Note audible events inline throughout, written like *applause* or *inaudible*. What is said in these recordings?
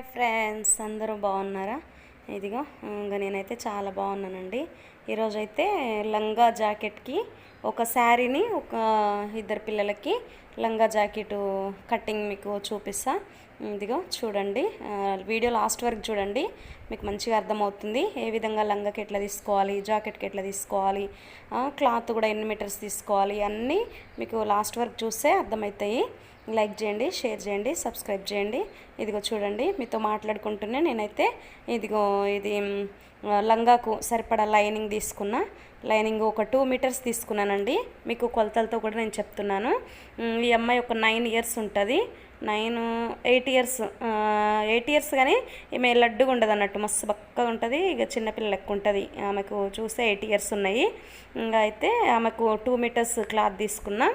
Hi friends అందరూ బాగున్నారా? ఇదిగో ఇంకా నేనైతే చాలా బాగున్నానండి. ఈరోజైతే లంగా జాకెట్కి ఒక శారీని ఒక ఇద్దరు పిల్లలకి లంగా జాకెట్ కటింగ్ మీకు చూపిస్తా. ఇదిగో చూడండి. వీడియో లాస్ట్ వరకు చూడండి. మీకు మంచిగా అర్థమవుతుంది. ఏ విధంగా లంగాకి ఎట్లా తీసుకోవాలి జాకెట్కి ఎట్లా తీసుకోవాలి క్లాత్ కూడా ఎన్ని మీటర్స్ తీసుకోవాలి అన్నీ మీకు లాస్ట్ వరకు చూస్తే అర్థమవుతాయి. లైక్ చేయండి షేర్ చేయండి సబ్స్క్రైబ్ చేయండి. ఇదిగో చూడండి మీతో మాట్లాడుకుంటూనే నేనైతే ఇదిగో ఇది లంగాకు సరిపడా లైనింగ్ తీసుకున్నా. లైనింగ్ ఒక టూ మీటర్స్ తీసుకున్నానండి. మీకు కొలతలతో కూడా నేను చెప్తున్నాను. ఈ అమ్మాయి ఒక నైన్ ఇయర్స్ ఉంటుంది. Nine eight years eight years కానీ ఈమె లడ్డుగా ఉండదు అన్నట్టు. మస్తు బక్కగా ఉంటుంది. ఇక చిన్నపిల్ల లెక్క ఉంటుంది. ఆమెకు చూస్తే ఎయిట్ ఇయర్స్ ఉన్నాయి. ఇంకా అయితే ఆమెకు టూ మీటర్స్ క్లాత్ తీసుకున్నా.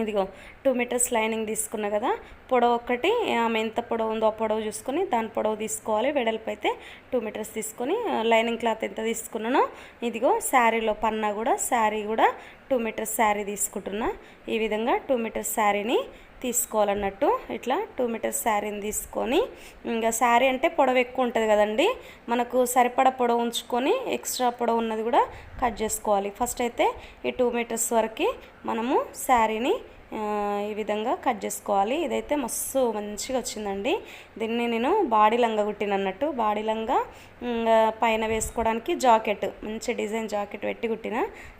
ఇదిగో టూ మీటర్స్ లైనింగ్ తీసుకున్నా కదా పొడవు ఒకటి ఆమె ఎంత పొడవు ఉందో ఆ పొడవు చూసుకొని దాని పొడవు తీసుకోవాలి. వెడల్పు అయితే టూ మీటర్స్ తీసుకొని లైనింగ్ క్లాత్ ఎంత తీసుకున్నానో ఇదిగో శారీలో పన్నా కూడా శారీ కూడా టూ మీటర్స్ శారీ తీసుకుంటున్నా. ఈ విధంగా టూ మీటర్స్ శారీని తీసుకోవాలన్నట్టు ఇట్లా టూ మీటర్స్ శారీని తీసుకొని ఇంకా శారీ అంటే పొడవు ఎక్కువ ఉంటుంది కదండి మనకు సరిపడ పొడవు ఉంచుకొని ఎక్స్ట్రా పొడవు ఉన్నది కూడా కట్ చేసుకోవాలి. ఫస్ట్ అయితే ఈ టూ మీటర్స్ వరకు మనము శారీని ఈ విధంగా కట్ చేసుకోవాలి. ఇదైతే మస్తు మంచిగా వచ్చిందండి. దీన్ని నేను బాడీ లంగా కుట్టిన అన్నట్టు. బాడీ లంగా పైన వేసుకోవడానికి జాకెట్. మంచి డిజైన్ జాకెట్ పెట్టి కుట్టిన.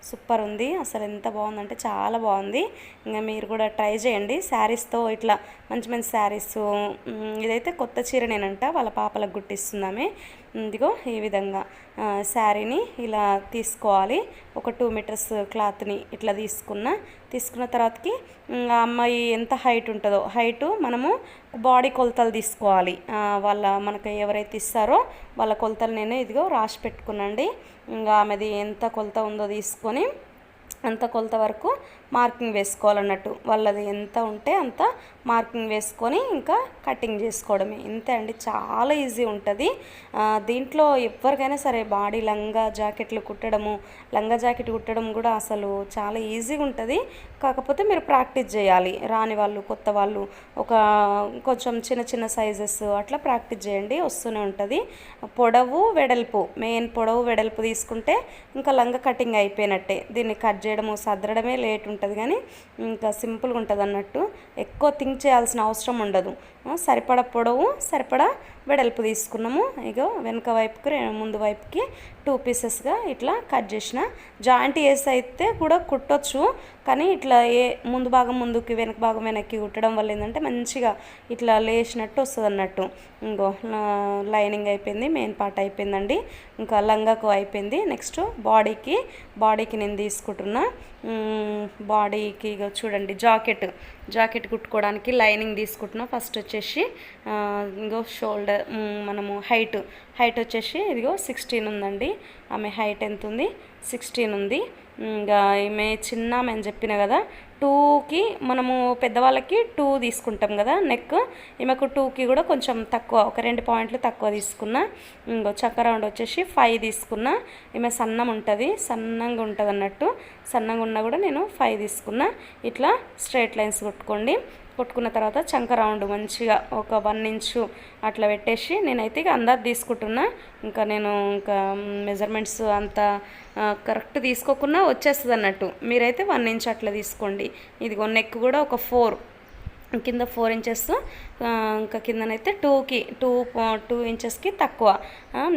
సూపర్ ఉంది. అసలు ఎంత బాగుందంటే చాలా బాగుంది. ఇంకా మీరు కూడా ట్రై చేయండి. శారీస్తో ఇట్లా మంచి మంచి శారీస్ ఇదైతే కొత్త చీర నేనంట వాళ్ళ పాపలకు కుట్టిస్తున్నామే. ఇదిగో ఈ విధంగా శారీని ఇలా తీసుకోవాలి. ఒక టూ మీటర్స్ క్లాత్ని ఇట్లా తీసుకున్న తీసుకున్న తర్వాతకి అమ్మాయి ఎంత హైట్ ఉంటుందో హైటు మనము బాడీ కొలతలు తీసుకోవాలి. వాళ్ళ మనకు ఎవరైతే ఇస్తారో వాళ్ళ కొలతలు నేను ఇదిగో రాసి పెట్టుకున్నాండి ఇంకా ఆమెది ఎంత కొలత ఉందో తీసుకొని అంత కొలత వరకు మార్కింగ్ వేసుకోవాలన్నట్టు. వాళ్ళది ఎంత ఉంటే అంత మార్కింగ్ వేసుకొని ఇంకా కటింగ్ చేసుకోవడమే. ఇంతే అండి చాలా ఈజీ ఉంటుంది. దీంట్లో ఎవరికైనా సరే బాడీ లంగా జాకెట్లు కుట్టడము లంగా జాకెట్ కుట్టడం కూడా అసలు చాలా ఈజీగా ఉంటుంది. కాకపోతే మీరు ప్రాక్టీస్ చేయాలి. రాని వాళ్ళు కొత్త వాళ్ళు ఒక కొంచెం చిన్న చిన్న సైజెస్ అట్లా ప్రాక్టీస్ చేయండి వస్తూనే ఉంటుంది. పొడవు వెడల్పు మెయిన్ పొడవు వెడల్పు తీసుకుంటే ఇంకా లంగా కటింగ్ అయిపోయినట్టే. దీన్ని కట్ చేయడము సదరడమే లేట్ ఉంటుంది కానీ ఇంకా సింపుల్గా ఉంటుంది అన్నట్టు ఎక్కువ థింక్ చేయాల్సిన అవసరం ఉండదు. సరిపడ పొడవు సరిపడ వెడల్పు తీసుకున్నాము. ఇగో వెనక వైపుకి ముందు వైపుకి టూ పీసెస్గా ఇట్లా కట్ చేసిన. జాయింట్ వేసి అయితే కూడా కుట్టొచ్చు కానీ ఇట్లా ఏ ముందు భాగం ముందుకి వెనక భాగం వెనక్కి కుట్టడం వల్ల ఏంటంటే మంచిగా ఇట్లా లేచినట్టు వస్తుంది అన్నట్టు. ఇంకో లైనింగ్ అయిపోయింది మెయిన్ పార్ట్ అయిపోయిందండి. ఇంకా లంగాకు అయిపోయింది. నెక్స్ట్ బాడీకి బాడీకి నేను తీసుకుంటున్నా. బాడీకి ఇగో చూడండి జాకెట్. జాకెట్ కుట్టుకోవడానికి లైనింగ్ తీసుకుంటున్నాం. ఫస్ట్ వచ్చేసి ఇంకో షోల్డర్ మనము హైట్ హైట్ వచ్చేసి ఇదిగో సిక్స్టీన్ ఉందండి. ఆమె హైట్ ఎంత ఉంది సిక్స్టీన్ ఉంది. ఇంకా ఈమె చిన్న ఆమె అని చెప్పిన కదా టూకి మనము పెద్దవాళ్ళకి టూ తీసుకుంటాం కదా నెక్. ఈమెకు టూకి కూడా కొంచెం తక్కువ ఒక రెండు పాయింట్లు తక్కువ తీసుకున్నా. ఇంకో చక్క రౌండ్ వచ్చేసి ఫైవ్ తీసుకున్నా. ఈమె సన్నం ఉంటుంది సన్నంగా ఉంటుంది అన్నట్టు సన్నంగా ఉన్నా కూడా నేను ఫైవ్ తీసుకున్నా. ఇట్లా స్ట్రైట్ లైన్స్ కుట్టుకోండి. కొట్టుకున్న తర్వాత చంక రౌండ్ మంచిగా ఒక వన్ ఇంచు అట్లా పెట్టేసి నేనైతే ఇక అందాది తీసుకుంటున్నా. ఇంకా నేను ఇంకా మెజర్మెంట్స్ అంత కరెక్ట్ తీసుకోకుండా వచ్చేస్తుంది అన్నట్టు మీరైతే వన్ ఇంచ్ అట్లా తీసుకోండి. ఇదిగో నెక్ కూడా ఒక ఫోర్ కింద ఫోర్ ఇంచెస్ ఇంకా కిందనైతే టూకి టూ టూ ఇంచెస్కి తక్కువ.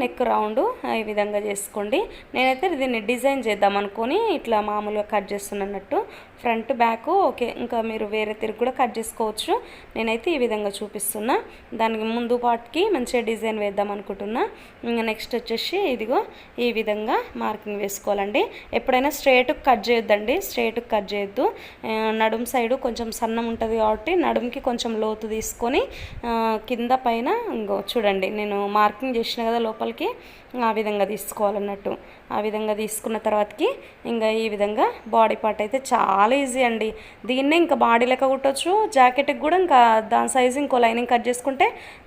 నెక్ రౌండ్ ఈ విధంగా చేసుకోండి. నేనైతే దీన్ని డిజైన్ చేద్దాం అనుకొని ఇట్లా మామూలుగా కట్ చేస్తున్నట్టు. ఫ్రంట్ బ్యాక్ ఓకే ఇంకా మీరు వేరే తిరిగి కూడా కట్ చేసుకోవచ్చు. నేనైతే ఈ విధంగా చూపిస్తున్నా. దానికి ముందు పార్ట్కి మంచిగా డిజైన్ వేద్దాం అనుకుంటున్నా. ఇంకా నెక్స్ట్ వచ్చేసి ఇదిగో ఈ విధంగా మార్కింగ్ వేసుకోవాలండి. ఎప్పుడైనా స్ట్రేట్కి కట్ చేయొద్దండి. స్ట్రేట్కి కట్ చేయొద్దు. నడుము నడుం సైడు కొంచెం సన్నం ఉంటుంది కాబట్టి నడుముకి కొంచెం లోతు తీసుకొని కింద పైన ఇంకో చూడండి నేను మార్కింగ్ చేసిన కదా లోపలికి ఆ విధంగా తీసుకోవాలన్నట్టు. ఆ విధంగా తీసుకున్న తర్వాతకి ఇంకా ఈ విధంగా బాడీ పార్ట్ అయితే చాలా ఈజీ అండి. దీన్నే ఇంకా బాడీ లెక్క కుట్టొచ్చు జాకెట్కి కూడా ఇంకా దాని సైజు ఇంకో లైనింగ్ కట్ చేసుకుంటే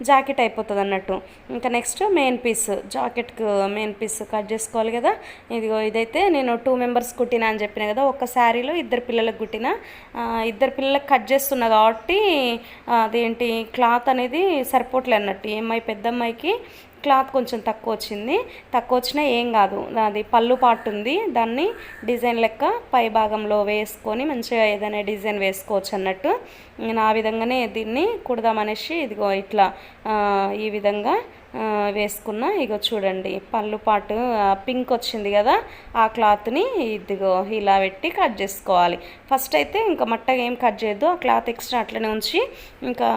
జాకెట్ అయిపోతుంది అన్నట్టు ఇంకా నెక్స్ట్ మెయిన్ పీస్ జాకెట్కి మెయిన్ పీస్ కట్ చేసుకోవాలి కదా. ఇదిగో ఇదైతే నేను టూ మెంబర్స్ కుట్టినా అని చెప్పిన కదా ఒక శారీలో ఇద్దరు పిల్లలకు కుట్టిన. ఇద్దరు పిల్లలకు కట్ చేస్తున్నా కాబట్టి కాబట్టి అదేంటి క్లాత్ అనేది సరిపోవట్లే అన్నట్టు. ఈ అమ్మాయి పెద్ద అమ్మాయికి క్లాత్ కొంచెం తక్కువ వచ్చింది తక్కువ వచ్చినా ఏం కాదు. అది పళ్ళు పాటు ఉంది. దాన్ని డిజైన్ లెక్క పై భాగంలో వేసుకొని మంచిగా ఏదైనా డిజైన్ వేసుకోవచ్చు అన్నట్టు నేను ఆ విధంగానే దీన్ని కుడదామనేసి ఇదిగో ఇట్లా ఈ విధంగా వేసుకున్న. ఇగో చూడండి పళ్ళు పాటు పింక్ వచ్చింది కదా ఆ క్లాత్ని ఇదిగో ఇలా పెట్టి కట్ చేసుకోవాలి. ఫస్ట్ అయితే ఇంకా మట్టగా ఏం కట్ చేయొద్దు. ఆ క్లాత్ ఎక్స్ట్రా అట్లనే ఉంచి ఇంకా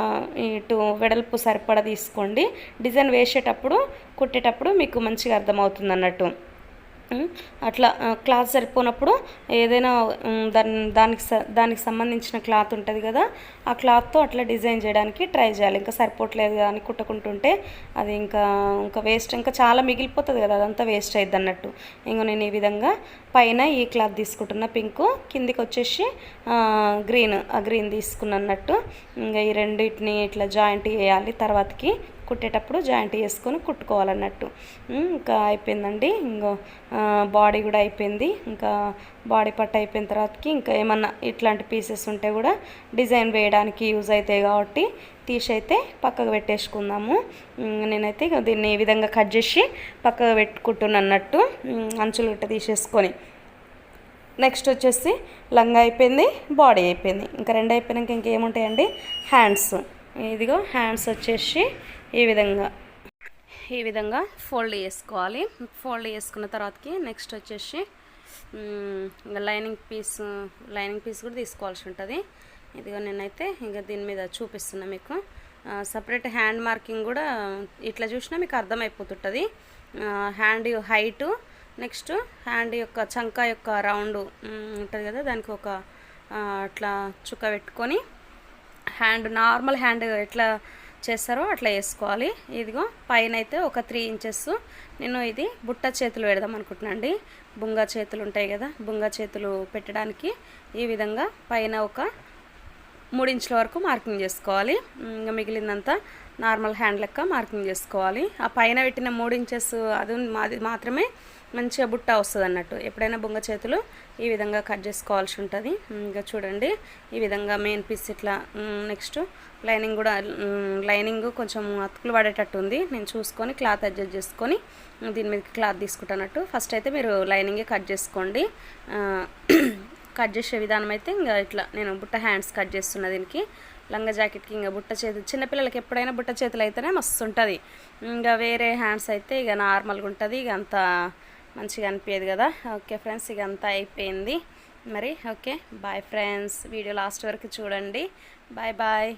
ఇటు వెడల్పు సరిపడా తీసుకోండి. డిజైన్ వేసేటప్పుడు కుట్టేటప్పుడు మీకు మంచిగా అర్థమవుతుంది అన్నట్టు అట్లా క్లాత్ సరిపోనప్పుడు ఏదైనా దాని దానికి స- దానికి సంబంధించిన క్లాత్ ఉంటుంది కదా ఆ క్లాత్తో అట్లా డిజైన్ చేయడానికి ట్రై చేయాలి. ఇంకా సరిపోవట్లేదు కానీ కుట్టుకుంటుంటే అది ఇంకా ఇంకా వేస్ట్ ఇంకా చాలా మిగిలిపోతుంది కదా అదంతా వేస్ట్ అయ్యిద్ది అన్నట్టు ఇంకా నేను ఈ విధంగా పైన ఈ క్లాత్ తీసుకుంటున్న పింక్ కిందికి వచ్చేసి గ్రీన్ ఆ గ్రీన్ తీసుకున్నట్టు ఇంకా ఈ రెండింటిని ఇట్లా జాయింట్ చేయాలి తర్వాతకి. కుట్టేటప్పుడు జాయింట్ చేసుకొని కుట్టుకోవాలన్నట్టు. ఇంకా అయిపోయిందండి. ఇంకో బాడీ కూడా అయిపోయింది. ఇంకా బాడీ పట్ట అయిపోయిన తర్వాతకి ఇంకా ఏమన్నా ఇట్లాంటి పీసెస్ ఉంటే కూడా డిజైన్ వేయడానికి యూజ్ అవుతాయి కాబట్టి తీసి అయితే పక్కకు పెట్టేసుకుందాము. నేనైతే దీన్ని ఈ విధంగా కట్ చేసి పక్కకు పెట్టుకుంటున్నాను అన్నట్టు. అంచులు గట్ట తీసేసుకొని. నెక్స్ట్ వచ్చేసి లంగా అయిపోయింది బాడీ అయిపోయింది. ఇంకా రెండు అయిపోయినాక ఇంకేముంటాయండి? హ్యాండ్స్. ఇదిగో హ్యాండ్స్ వచ్చేసి ఈ విధంగా. ఈ విధంగా ఫోల్డ్ చేసుకోవాలి. ఫోల్డ్ చేసుకున్న తర్వాతకి నెక్స్ట్ వచ్చేసి ఇంకా లైనింగ్ పీస్ లైనింగ్ పీస్ కూడా తీసుకోవాల్సి ఉంటుంది. ఇదిగో నేనైతే ఇంకా దీని మీద చూపిస్తున్నా మీకు. సపరేట్ హ్యాండ్ మార్కింగ్ కూడా ఇట్లా చూసినా మీకు అర్థమైపోతుంటుంది. హ్యాండ్ హైటు నెక్స్ట్ హ్యాండ్ యొక్క చంక యొక్క రౌండ్ ఉంటుంది కదా దానికి ఒక అట్లా చుక్క పెట్టుకొని హ్యాండ్ నార్మల్ హ్యాండ్ ఎట్లా చేస్తారో అట్లా వేసుకోవాలి. ఇదిగో పైన అయితే ఒక త్రీ ఇంచెస్. నేను ఇది బుట్ట చేతులు పెడదాం అనుకుంటున్నాను అండి బుంగా చేతులు ఉంటాయి కదా బుంగా చేతులు పెట్టడానికి ఈ విధంగా పైన ఒక మూడు ఇంచుల వరకు మార్కింగ్ చేసుకోవాలి. ఇంకా మిగిలిందంతా నార్మల్ హ్యాండ్ లెక్క మార్కింగ్ చేసుకోవాలి. ఆ పైన పెట్టిన మూడు ఇంచెస్ అది మాది మాత్రమే మంచిగా బుట్ట వస్తుంది అన్నట్టు. ఎప్పుడైనా బొంగ చేతులు ఈ విధంగా కట్ చేసుకోవాల్సి ఉంటుంది. ఇంకా చూడండి. ఈ విధంగా మెయిన్ పీస్ ఇట్లా నెక్స్ట్ లైనింగ్ కూడా లైనింగ్ కొంచెం అతుకులు పడేటట్టు ఉంది. నేను చూసుకొని క్లాత్ అడ్జస్ట్ చేసుకొని దీని మీద క్లాత్ తీసుకుంటానట్టు ఫస్ట్ అయితే మీరు లైనింగే కట్ చేసుకోండి. *clears throat* కట్ చేసే విధానం అయితే ఇంకా ఇట్లా నేను బుట్ట హ్యాండ్స్ కట్ చేస్తున్నా దీనికి. లంగా జాకెట్కి ఇంకా బుట్ట చేతులు చిన్నపిల్లలకి ఎప్పుడైనా బుట్ట చేతులు అయితేనే మస్తు ఉంటుంది. ఇంకా వేరే హ్యాండ్స్ అయితే ఇక నార్మల్గా ఉంటుంది. ఇక అంత మంచిగా అనిపించదు కదా? ఓకే ఫ్రెండ్స్ ఇక అంతా అయిపోయింది. మరి okay bye friends video last వరకు చూడండి. Bye bye.